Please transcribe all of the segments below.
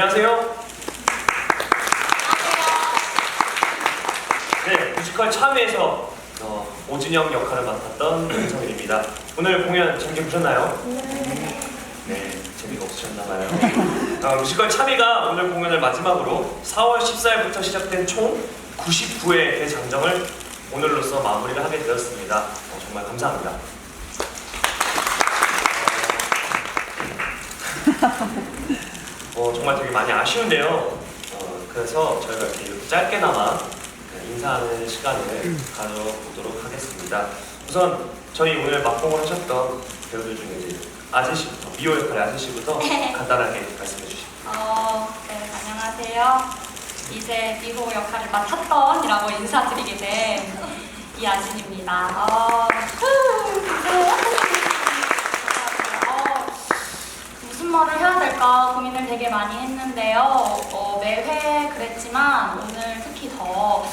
안녕하세요. 네, 뮤지컬 참여에서 어, 오진영 역할을 맡았던 윤성일입니다. 오늘 공연 재밌게 보셨나요? 네, 재미가 없으셨나봐요. 어, 뮤지컬 참여가 오늘 공연을 마지막으로 4월 14일부터 시작된 총 99회 대장정을 오늘로써 마무리를 하게 되었습니다. 어, 정말 감사합니다. 어, 정말 되게 많이 아쉬운데요. 어, 그래서 저희가 이렇게, 이렇게 짧게나마 인사하는 시간을 가져보도록 하겠습니다. 우선 저희 오늘 막공을 하셨던 배우들 중에 이제 아지 씨부터 미호 역할의 아지 씨부터 간단하게 말씀해 주시죠. 어, 네, 안녕하세요. 이제 미호 역할을 맡았던이라고 인사드리게 된 이아진입니다. 어, 후, 어, 무슨 말을 해야 될까 고민을 되게 많이 했는데요. 어, 매회 그랬지만 오늘 특히 더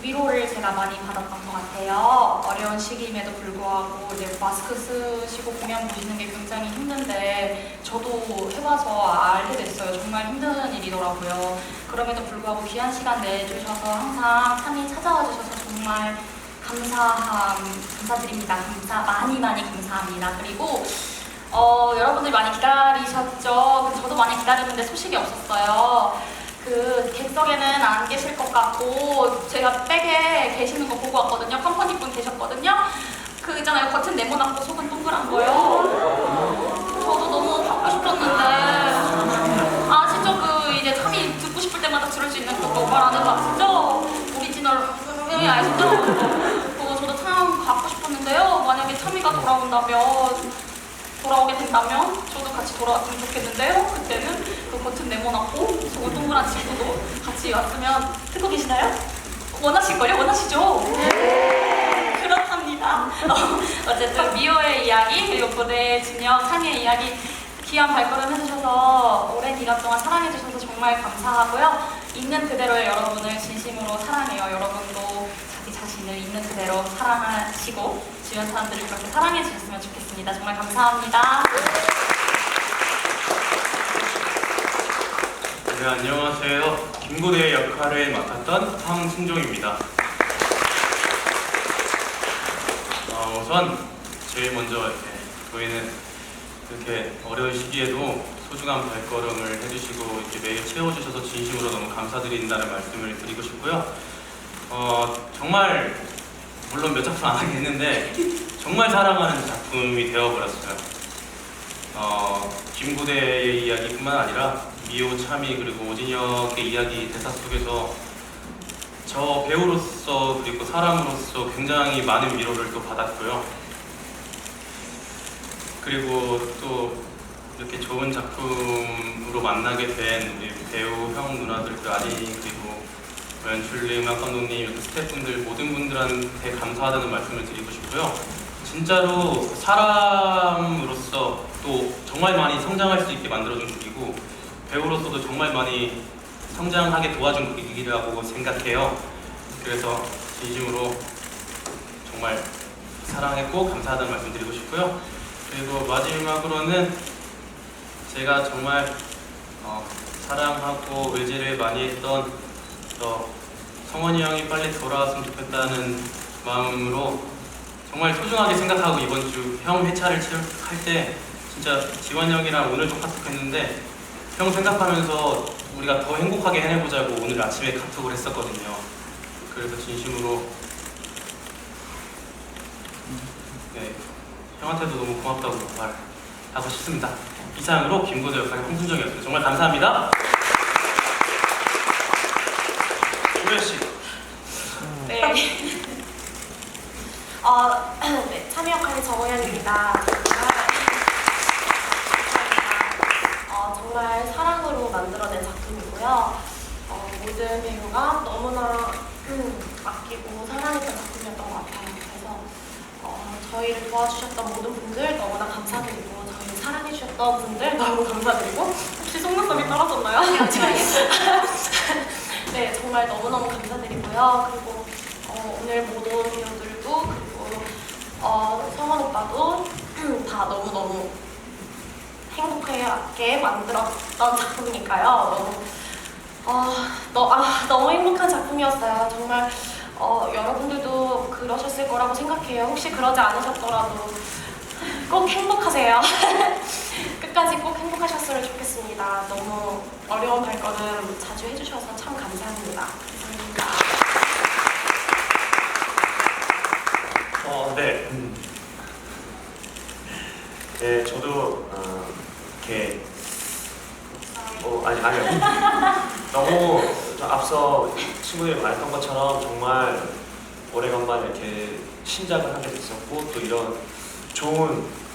위로를 제가 많이 받았던 것 같아요. 어려운 시기임에도 불구하고 이제 마스크 쓰시고 공연 보시는 게 굉장히 힘든데 저도 해봐서 알게 됐어요. 정말 힘든 일이더라고요. 그럼에도 불구하고 귀한 시간 내주셔서 항상 참이 찾아와 주셔서 정말 감사함, 감사드립니다. 감사, 많이 많이 감사합니다. 그리고 어, 여러분들 많이 기다리셨죠? 저도 많이 기다렸는데 소식이 없었어요. 그 객석에는 안 계실 것 같고 제가 백에 계시는 거 보고 왔거든요. 컴퍼니 분 계셨거든요. 그 있잖아요. 겉은 네모나고 속은 동그란 거요. 저도 너무 받고 싶었는데 아시죠? 그 이제 참이 듣고 싶을 때마다 들을 수 있는 그거 말하는 거 아시죠? 오리지널 음, 아시죠? 그거 저도 참 갖고 싶었는데요. 만약에 참이가 돌아온다면 돌아오게 된다면 저도 같이 돌아왔으면 좋겠는데요. 그때는 그 겉은 네모나고 속은 동그란 친구도 같이 왔으면 듣고 계시나요? 원하실걸요? 원하시죠? 그렇답니다. 어, 어쨌든 미호의 이야기 그리고 고대 진영 상의 이야기 귀한 발걸음 해주셔서 오랜 기간 동안 사랑해주셔서 정말 감사하고요. 있는 그대로의 여러분을 진심으로 사랑해요. 여러분도 자기 자신을 있는 그대로 사랑하시고 주변 사람들을 그렇게 사랑해 주셨으면 좋겠습니다. 정말 감사합니다. 네, 안녕하세요. 김고대 역할을 맡았던 황승종입니다. 어, 우선 제일 먼저 이렇게 저희는 이렇게 어려운 시기에도 소중한 발걸음을 해주시고 이렇게 매일 채워주셔서 진심으로 너무 감사드린다는 말씀을 드리고 싶고요. 어, 정말 물론 몇 작품 안 하긴 했는데 정말 사랑하는 작품이 되어버렸어요. 어, 김구대의 이야기뿐만 아니라 미호 참이 그리고 오진혁의 이야기 대사 속에서 저 배우로서 그리고 사람으로서 굉장히 많은 위로를 또 받았고요. 그리고 또 이렇게 좋은 작품으로 만나게 된 배우 형 누나들 그 아린이 그리고 연출님, 음악 감독님, 이렇게 스태프분들 모든 분들한테 감사하다는 말씀을 드리고 싶고요. 진짜로 사람으로서 또 정말 많이 성장할 수 있게 만들어준 곡이고 배우로서도 정말 많이 성장하게 도와준 곡이라고 생각해요. 그래서 진심으로 정말 사랑했고 감사하다는 말씀 드리고 싶고요. 그리고 마지막으로는 제가 정말 어, 사랑하고 의지를 많이 했던 또 성원이 형이 빨리 돌아왔으면 좋겠다는 마음으로 정말 소중하게 생각하고 이번 주 형 회차를 할 때 진짜 지원 형이랑 오늘 좀 카톡했는데 형 생각하면서 우리가 더 행복하게 해내보자고 오늘 아침에 카톡을 했었거든요. 그래서 진심으로 네 형한테도 너무 고맙다고 말하고 싶습니다. 이상으로 김고대 역할의 홍순정이었습니다. 정말 감사합니다. 조현 씨. 네. 어, 네, 참여 역할의 정호연입니다. 어, 정말 사랑으로 만들어낸 작품이고요. 어, 모든 배우가 너무나 음, 아끼고 사랑했던 작품이었던 것 같아요. 그래서 어, 저희를 도와주셨던 모든 분들 너무나 감사드리고 저희를 사랑해주셨던 분들 너무 감사드리고 혹시 속눈썹이 떨어졌나요? 네, 정말 너무너무 감사드리고요. 그리고 어, 오늘 모든 배우들도 그리고 어, 성원 오빠도 다 너무너무 행복하게 만들었던 작품이니까요. 너무 어, 너, 아, 너무 행복한 작품이었어요. 정말 어, 여러분들도 그러셨을 거라고 생각해요. 혹시 그러지 않으셨더라도 꼭 행복하세요. 끝까지 꼭 행복하셨으면 좋겠습니다. 너무 어려운 발걸음 자주 해주셔서 참 감사합니다. 감사합니다. 어, 네. 네, 저도 어, 이렇게 어, 아니 아니요. 너무 저 앞서 친구들이 말했던 것처럼 정말 오래간만에 이렇게 신작을 하게 됐었고 또 이런 좋은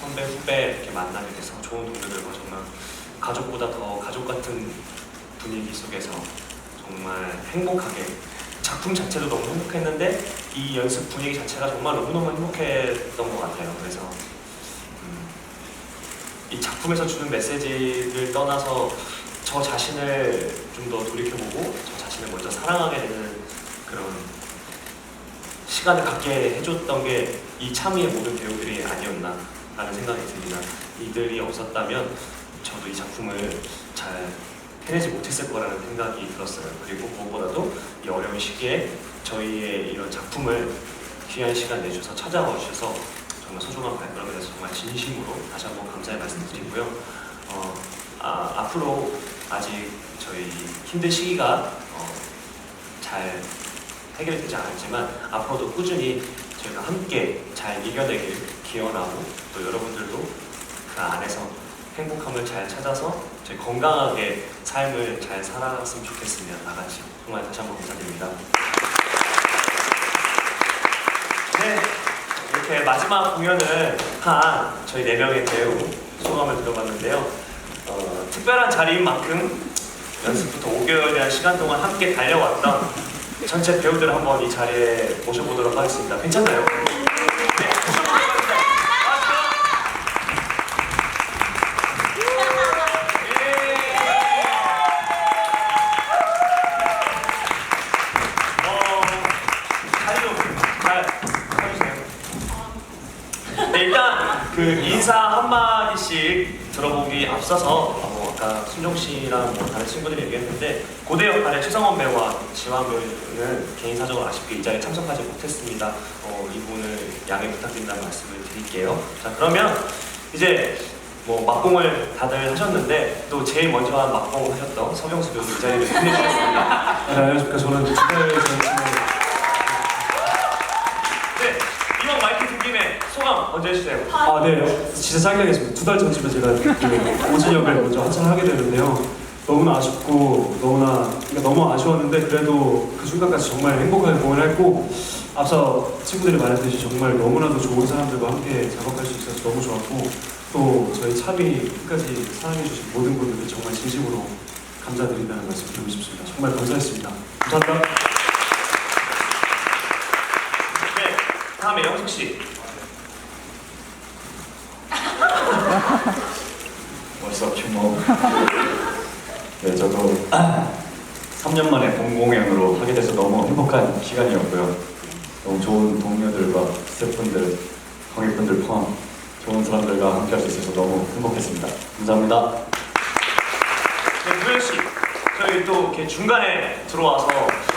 선배 후배 이렇게 만나게 돼서 좋은 동료들과 정말 가족보다 더 가족 같은 분위기 속에서 정말 행복하게 작품 자체도 너무 행복했는데 이 연습 분위기 자체가 정말 너무너무 행복했던 것 같아요. 그래서 음, 이 작품에서 주는 메시지를 떠나서 저 자신을 좀 더 돌이켜보고 저 자신을 먼저 사랑하게 되는 그런 시간을 갖게 해줬던 게 이 참이의 모든 배우들이 아니었나 라는 생각이 듭니다. 이들이 없었다면 저도 이 작품을 잘 해내지 못했을 거라는 생각이 들었어요. 그리고 무엇보다도 이 어려운 시기에 저희의 이런 작품을 귀한 시간 내주셔서 찾아와 주셔서 정말 소중한 발걸음에 대해서 정말 진심으로 다시 한번 감사의 말씀드리고요. 어, 아, 앞으로 아직 저희 힘든 시기가 어, 잘 해결이 되지 않았지만 앞으로도 꾸준히 저희가 함께 잘 이겨내길 기원하고 또 여러분들도 그 안에서 행복함을 잘 찾아서 저희 건강하게 삶을 잘 살아갔으면 좋겠습니다. 다 같이 정말 다시 한번 감사드립니다. 네, 이렇게 마지막 공연을 한 저희 네 명의 배우 소감을 들어봤는데요. 어, 특별한 자리인 만큼 연습부터 5개월이라는 시간 동안 함께 달려왔던 전체 배우들 한번 이 자리에 모셔보도록 하겠습니다. 괜찮나요? 네, 모셔보도록 하겠습니다. 예. 어, 자리 좀잘 해주세요. 네, 일단 그 인사 한마디씩 들어보기 앞서서 어, 아까 순종 씨랑 뭐 다른 친구들이 얘기했는데 고대 역할의 최성원 배우와 지환 배우는 개인 사정으로 아쉽게 이 자리에 참석하지 못했습니다. 어, 이 부분을 양해 부탁드린다는 말씀을 드릴게요. 자 그러면 이제 뭐 막공을 다들 하셨는데 또 제일 먼저 한 막공을 하셨던 서경수 배우 이 자리를 빛내주셨습니다. 네, 안녕하십니까. 저는 두달 전쯤에 네, 이번 마이크 든 김에 소감 먼저 해주세요. 아, 네. 진짜 짧게 하겠습니다. 두 달 전쯤에 제가 그 오진 역을 먼저 하차를 하게 되는데요. 너무나 아쉽고 너무나 그러니까 너무 아쉬웠는데 그래도 그 순간까지 정말 행복하게 공연을 했고 앞서 친구들이 말했듯이 정말 너무나도 좋은 사람들과 함께 작업할 수 있어서 너무 좋았고 또 저희 참이 끝까지 사랑해주신 모든 분들께 정말 진심으로 감사드린다는 말씀 드리고 싶습니다. 정말 감사했습니다. 감사합니다. 네, 다음에 영숙 씨. 벌써 규모. 네, 저도 3년 만에 본 공연으로 하게 돼서 너무 행복한 시간이었고요. 너무 좋은 동료들과 스태프분들, 관객분들 포함 좋은 사람들과 함께 할 수 있어서 너무 행복했습니다. 감사합니다. 네, 구현 씨. 저희 또 이렇게 중간에 들어와서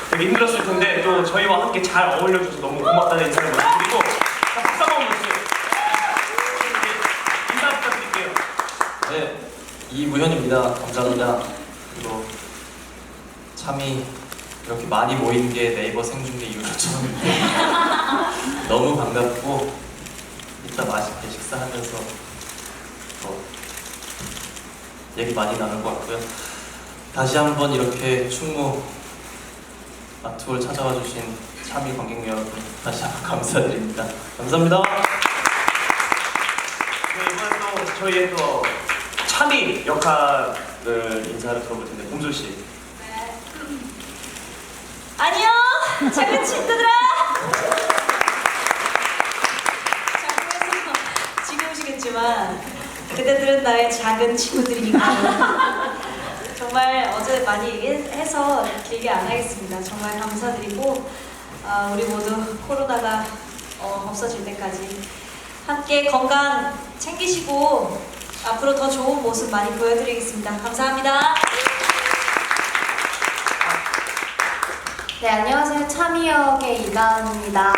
되게 힘들었을 텐데 또 저희와 함께 잘 어울려줘서 너무 고맙다는 인사를 먼저 드리고 자, 박수 한번 주세요. 인사 부탁드릴게요. 네, 이무현입니다. 감사합니다. 그리고 참이 이렇게 많이 모인 게 네이버 생중계 이후로 처음인데 너무 반갑고 이따 맛있게 식사하면서 더 얘기 많이 나눌 것 같고요. 다시 한번 이렇게 충무 아트홀 찾아와 주신 참이 관객 여러분 다시 한번 감사드립니다. 감사합니다. 네, 이번에 또 저희의 또 참이 역할 을 인사를 들어볼 텐데 공주 씨. 안녕! 작은 친구들아! 작품에서 지겨우시겠지만 그대들은 나의 작은 친구들이니까 정말 어제 많이 얘기해서 길게 안 하겠습니다. 정말 감사드리고 아, 우리 모두 코로나가 어, 없어질 때까지 함께 건강 챙기시고 앞으로 더 좋은 모습 많이 보여드리겠습니다. 감사합니다. 네, 안녕하세요. 참이역의 이가은입니다.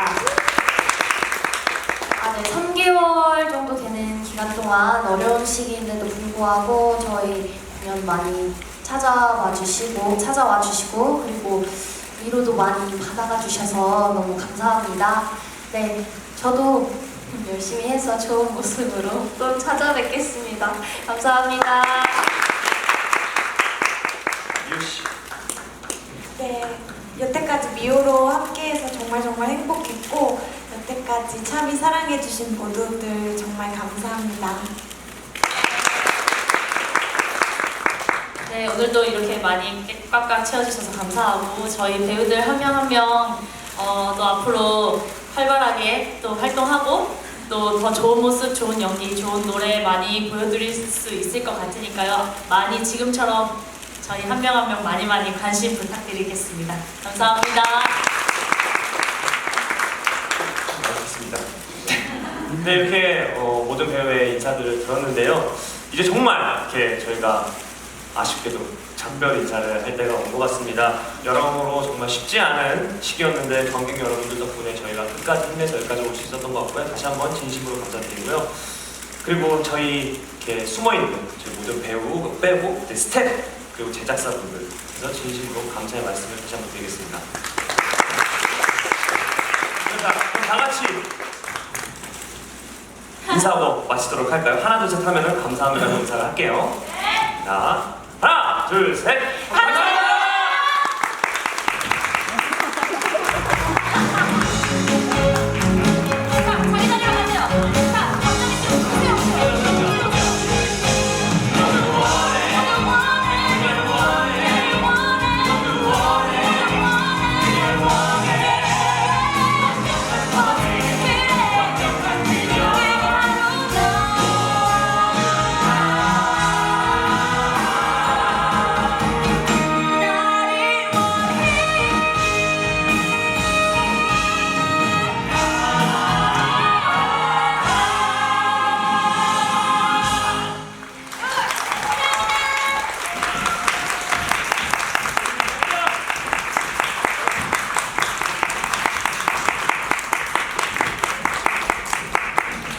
아, 네, 3개월 정도 되는 기간 동안 어려운 시기인데도 불구하고 저희 공연 많이 찾아와 주시고, 찾아와 주시고, 그리고 위로도 많이 받아가 주셔서 너무 감사합니다. 네, 저도 열심히 해서 좋은 모습으로 또 찾아뵙겠습니다. 감사합니다. 네, 여태까지 미호로 함께해서 정말 정말 행복했고 여태까지 참이 사랑해주신 모두들 정말 감사합니다. 네, 오늘도 이렇게 많이 꽉꽉 채워주셔서 감사하고 저희 배우들 한 명 한명 어, 또 앞으로 활발하게 또 활동하고 또 더 좋은 모습, 좋은 연기, 좋은 노래 많이 보여드릴 수 있을 것 같으니까요. 많이 지금처럼 저희 한 명 한 명 많이 많이 관심 부탁드리겠습니다. 감사합니다. 알겠습니다. 네, 이렇게 어, 모든 배우의 인사들을 들었는데요. 이제 정말 이렇게 저희가 아쉽게도 작별 인사를 할 때가 온 것 같습니다. 여러모로 정말 쉽지 않은 시기였는데 관객 여러분들 덕분에 저희가 끝까지 힘내서 여기까지 올 수 있었던 것 같고요. 다시 한번 진심으로 감사드리고요. 그리고 저희 이렇게 숨어있는 저희 모든 배우 빼고 스태프 그리고 제작사분들 그래서 진심으로 감사의 말씀을 다시 한번 드리겠습니다. 자, 그럼 다 같이 인사하고 마치도록 할까요? 하나 둘 셋 하면은 감사합니다 인사를 할게요. 자, 하나 둘 셋.